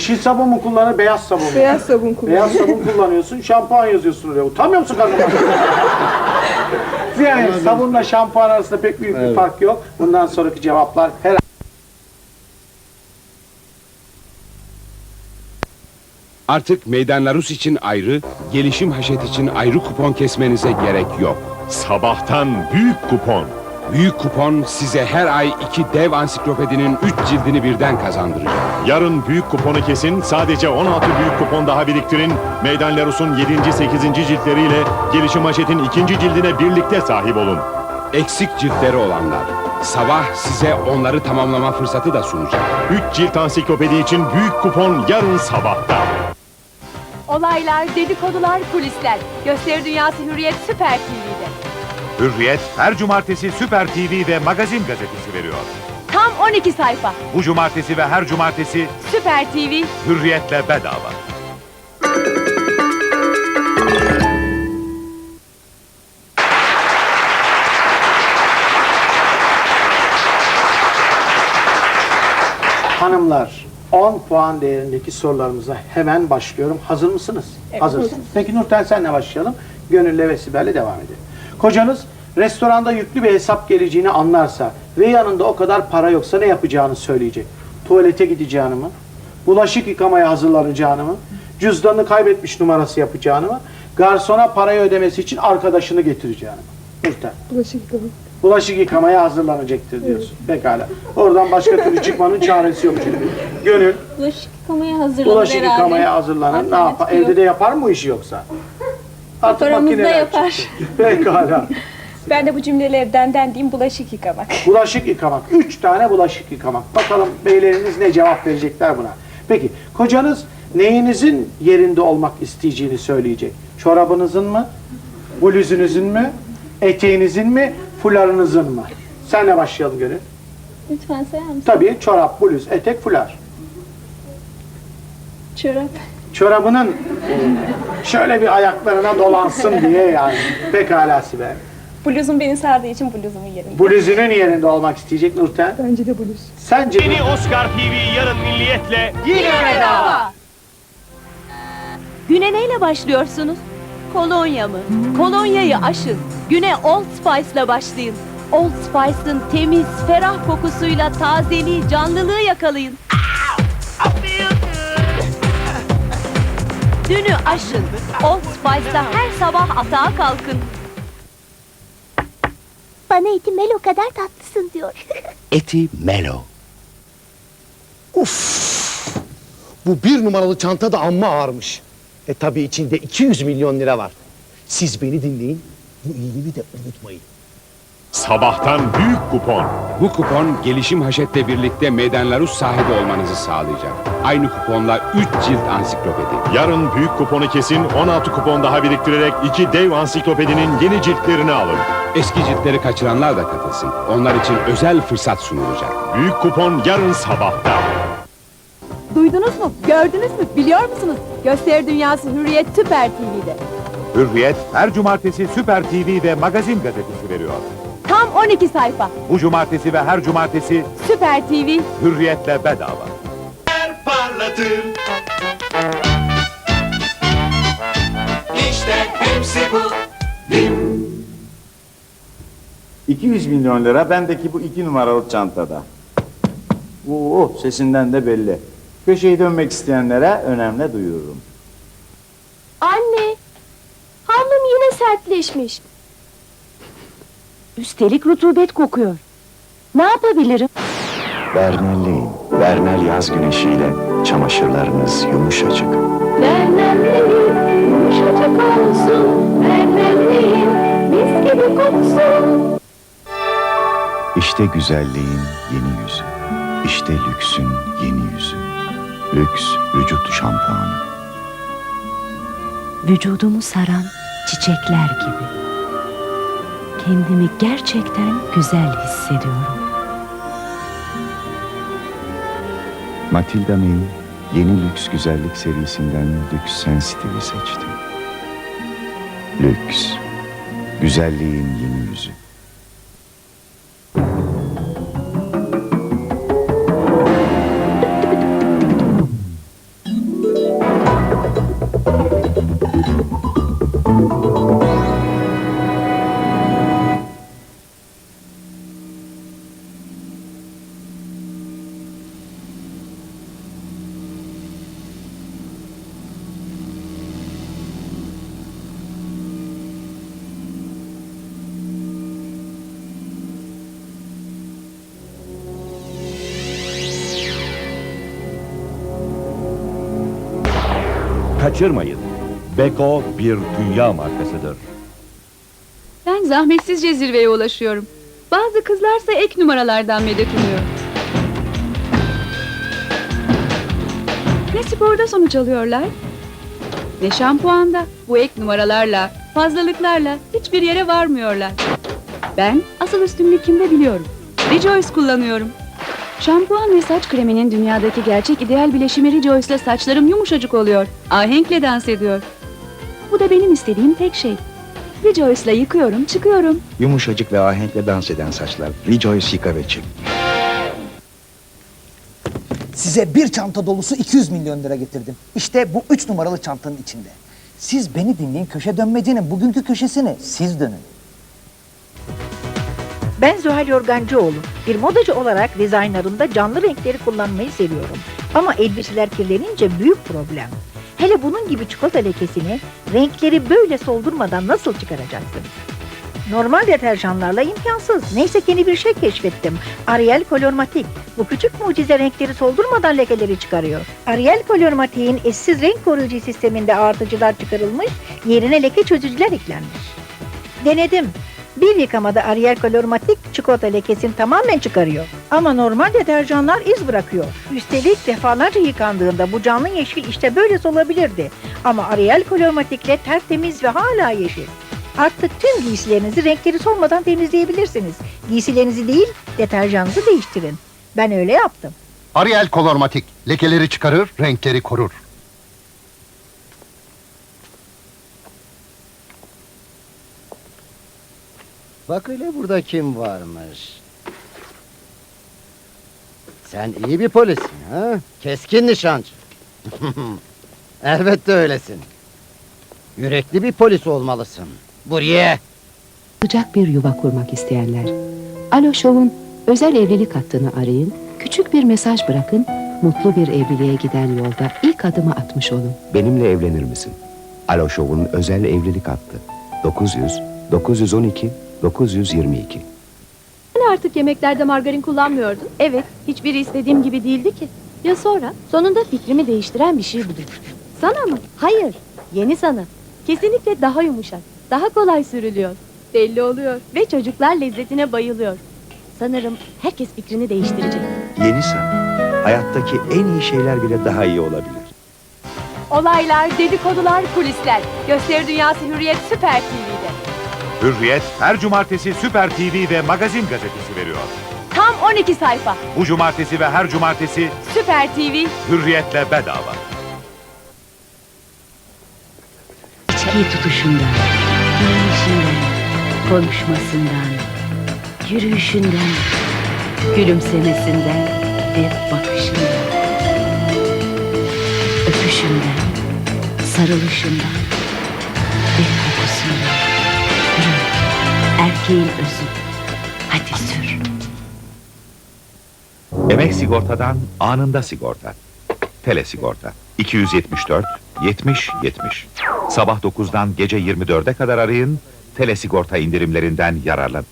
Yeşil sabun mu kullanır, beyaz sabun mu? Beyaz sabun. Beyaz sabun kullanıyorsun, şampuan yazıyorsun oraya. Utanmıyor musun kadın? yani sabunla şampuan arasında pek büyük bir fark yok. Bundan sonraki cevaplar her Artık Meydan Rus için ayrı, gelişim haşet için ayrı kupon kesmenize gerek yok. Sabahtan büyük kupon. Büyük kupon size her ay iki dev ansiklopedinin üç cildini birden kazandıracak. Yarın büyük kuponu kesin. Sadece 16 büyük kupon daha biriktirin. Meydan Larus'un 7. 8. ciltleriyle Gelişim Haşet'in 2. cildine birlikte sahip olun. Eksik ciltleri olanlar. Sabah size onları tamamlama fırsatı da sunacak. 3 cilt ansiklopedi için büyük kupon yarın sabahta. Olaylar, dedikodular, kulisler. Gösteri Dünyası Hürriyet Süper TV'de. Hürriyet her cumartesi Süper TV'de magazin gazetesi veriyor. Tam 12 sayfa. Bu cumartesi ve her cumartesi Süper TV Hürriyet'le bedava. Hanımlar 10 puan değerindeki sorularımıza hemen başlıyorum. Hazır mısınız? Hazırsınız. Peki Nurten senle başlayalım. Gönülle ve Sibel'le devam edelim. Kocanız restoranda yüklü bir hesap geleceğini anlarsa ve yanında o kadar para yoksa ne yapacağını söyleyecek. Tuvalete gideceğini mi? Bulaşık yıkamaya hazırlanacağını mı? Cüzdanını kaybetmiş numarası yapacağını mı? Garsona parayı ödemesi için arkadaşını getireceğini mi? Nurten. Bulaşık yıkama. Bulaşık yıkamaya hazırlanacaktır diyorsun. Pekala. Oradan başka türlü çıkmanın çaresi yok çünkü. Gönül Bulaşık yıkamaya hazırlanır bulaşık herhalde. yıkamaya hazırlanır. Ne yapar? Evde de yapar mı bu işi yoksa? Artık makineler yapar. çıktı. Pekala. Ben de bu cümlelerden dendiğim bulaşık yıkamak. Bulaşık yıkamak. Üç tane bulaşık yıkamak. Bakalım beyleriniz ne cevap verecekler buna. Peki kocanız neyinizin yerinde olmak isteyeceğini söyleyecek. Çorabınızın mı? Bluzunuzun mu? Eteğinizin mi? Fularınızın mı? Senle başlayalım Gönül. Lütfen sayar mısın? Tabii çorap, bluz, etek, fular. Çorap. Çorabının şöyle bir ayaklarına dolansın diye yani. Pekala Sibel. Bluzum beni sardığı için bluzumun yerinde. Bluzunun yerinde olmak isteyecek Nurten. Bence de bluz. Sence Yeni Oscar TV yarın milliyetle Güne neyle başlıyorsunuz? Kolonya mı? Kolonyayı aşın. Güne Old Spice'la başlayın. Old Spice'ın temiz, ferah kokusuyla tazeliği, canlılığı yakalayın. Dünü aşın. Old Spice'la her sabah atağa kalkın. Bana eti Melo kadar tatlısın diyor. Eti Melo. Uf! Bu bir numaralı çanta da amma ağırmış. E tabi içinde 200 milyon lira var. Siz beni dinleyin, bu iyiliğimi de unutmayın. Sabahtan büyük kupon. Bu kupon gelişim haşetle birlikte Meydan Rus sahibi olmanızı sağlayacak. Aynı kuponla 3 cilt ansiklopedi. Yarın büyük kuponu kesin. 16 kupon daha biriktirerek iki dev ansiklopedinin yeni ciltlerini alın. Eski ciltleri kaçıranlar da katılsın. Onlar için özel fırsat sunulacak. Büyük kupon yarın sabahta. Duydunuz mu? Gördünüz mü? Biliyor musunuz? Gösteri Dünyası Hürriyet Süper TV'de. Hürriyet her cumartesi Süper TV'de magazin gazetesi veriyor. Tam 12 sayfa. Bu cumartesi ve her cumartesi Süper TV Hürriyet'le bedava. parlatır. İşte hepsi bu. 200 milyon lira bendeki bu iki numaralı çantada. Oo, sesinden de belli. Köşeyi dönmek isteyenlere önemli duyururum. Anne, havlum yine sertleşmiş. Üstelik rutubet kokuyor. Ne yapabilirim? Bernelliğin, Bernel yaz güneşiyle çamaşırlarınız yumuşacık. Vernemliyim, yumuşacık olsun. Vernemliyim, mis gibi koksun. İşte güzelliğin yeni yüzü. İşte lüksün yeni yüzü. Lüks vücut şampuanı. Vücudumu saran çiçekler gibi. Kendimi gerçekten güzel hissediyorum. Matilda May yeni lüks güzellik serisinden Lüks Sensitive'i seçti. Lüks, güzelliğin yeni yüzü. Kaçırmayın. Beko bir dünya markasıdır. Ben zahmetsizce zirveye ulaşıyorum. Bazı kızlarsa ek numaralardan medet umuyor. Ne sporda sonuç alıyorlar, ne şampuanda. Bu ek numaralarla, fazlalıklarla hiçbir yere varmıyorlar. Ben asıl üstünlüğü kimde biliyorum. Rejoice kullanıyorum. Şampuan ve saç kreminin dünyadaki gerçek ideal bileşimi Rejoice'la saçlarım yumuşacık oluyor. Ahenkle dans ediyor. Bu da benim istediğim tek şey. Rejoice'la yıkıyorum, çıkıyorum. Yumuşacık ve ahenkle dans eden saçlar. Rejoice yıka ve çık. Size bir çanta dolusu 200 milyon lira getirdim. İşte bu üç numaralı çantanın içinde. Siz beni dinleyin köşe dönmecenin bugünkü köşesini siz dönün. Ben Zuhal Yorgancıoğlu. Bir modacı olarak dizaynlarımda canlı renkleri kullanmayı seviyorum. Ama elbiseler kirlenince büyük problem. Hele bunun gibi çikolata lekesini renkleri böyle soldurmadan nasıl çıkaracaksınız? Normal deterjanlarla imkansız. Neyse yeni bir şey keşfettim. Ariel Kolormatik. Bu küçük mucize renkleri soldurmadan lekeleri çıkarıyor. Ariel Kolormatik'in eşsiz renk koruyucu sisteminde artıcılar çıkarılmış, yerine leke çözücüler eklenmiş. Denedim. Bir yıkamada Ariel Kolormatik çikolata lekesini tamamen çıkarıyor. Ama normal deterjanlar iz bırakıyor. Üstelik defalarca yıkandığında bu canlı yeşil işte böyle solabilirdi. Ama Ariel Kolormatik'le tertemiz ve hala yeşil. Artık tüm giysilerinizi renkleri solmadan temizleyebilirsiniz. Giysilerinizi değil, deterjanınızı değiştirin. Ben öyle yaptım. Ariel Kolormatik. Lekeleri çıkarır, renkleri korur. Bak hele burada kim varmış. Sen iyi bir polissin ha? Keskin nişancı. Elbette öylesin. Yürekli bir polis olmalısın. Buraya. Sıcak bir yuva kurmak isteyenler. Alo Show'un özel evlilik hattını arayın, küçük bir mesaj bırakın, mutlu bir evliliğe giden yolda ilk adımı atmış olun. Benimle evlenir misin? Alo Show'un özel evlilik hattı. 900 912 922. Hani artık yemeklerde margarin kullanmıyordun? Evet, hiçbiri istediğim gibi değildi ki. Ya sonra? Sonunda fikrimi değiştiren bir şey buldum. Sana mı? Hayır, yeni sana. Kesinlikle daha yumuşak, daha kolay sürülüyor. Belli oluyor ve çocuklar lezzetine bayılıyor. Sanırım herkes fikrini değiştirecek. Yeni sana. Hayattaki en iyi şeyler bile daha iyi olabilir. Olaylar, dedikodular, kulisler. Gösteri Dünyası Hürriyet Süper TV'de. Hürriyet her cumartesi Süper TV'de Magazin gazetesi veriyor. Tam 12 sayfa. Bu cumartesi ve her cumartesi Süper TV Hürriyet'le bedava. İçki tutuşundan, giyinişinden, konuşmasından, yürüyüşünden, gülümsemesinden ve bakışından, öpüşünden, sarılışından ve erkeğin özü. Hadi sür. Emek sigortadan anında sigorta. Tele sigorta. 274 70 70. Sabah 9'dan gece 24'e kadar arayın. Tele sigorta indirimlerinden yararlanın.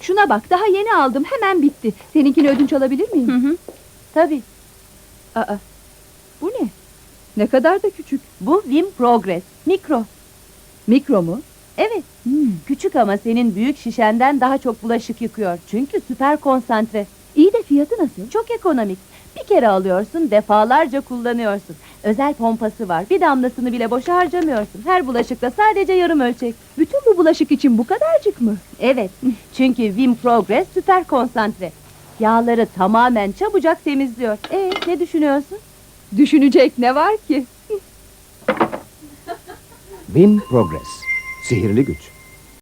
Şuna bak daha yeni aldım hemen bitti. Seninkini ödünç alabilir miyim? Hı hı. Tabii. Aa, bu ne? Ne kadar da küçük. Bu Vim Progress. Mikro. Mikro mu? Evet. Küçük ama senin büyük şişenden daha çok bulaşık yıkıyor. Çünkü süper konsantre. İyi de fiyatı nasıl? Çok ekonomik. Bir kere alıyorsun, defalarca kullanıyorsun. Özel pompası var. Bir damlasını bile boşa harcamıyorsun. Her bulaşıkta sadece yarım ölçek. Bütün bu bulaşık için bu kadarcık mı? Evet. Çünkü Vim Progress süper konsantre. Yağları tamamen çabucak temizliyor. E ne düşünüyorsun? Düşünecek ne var ki? Vim Progress. Sihirli güç.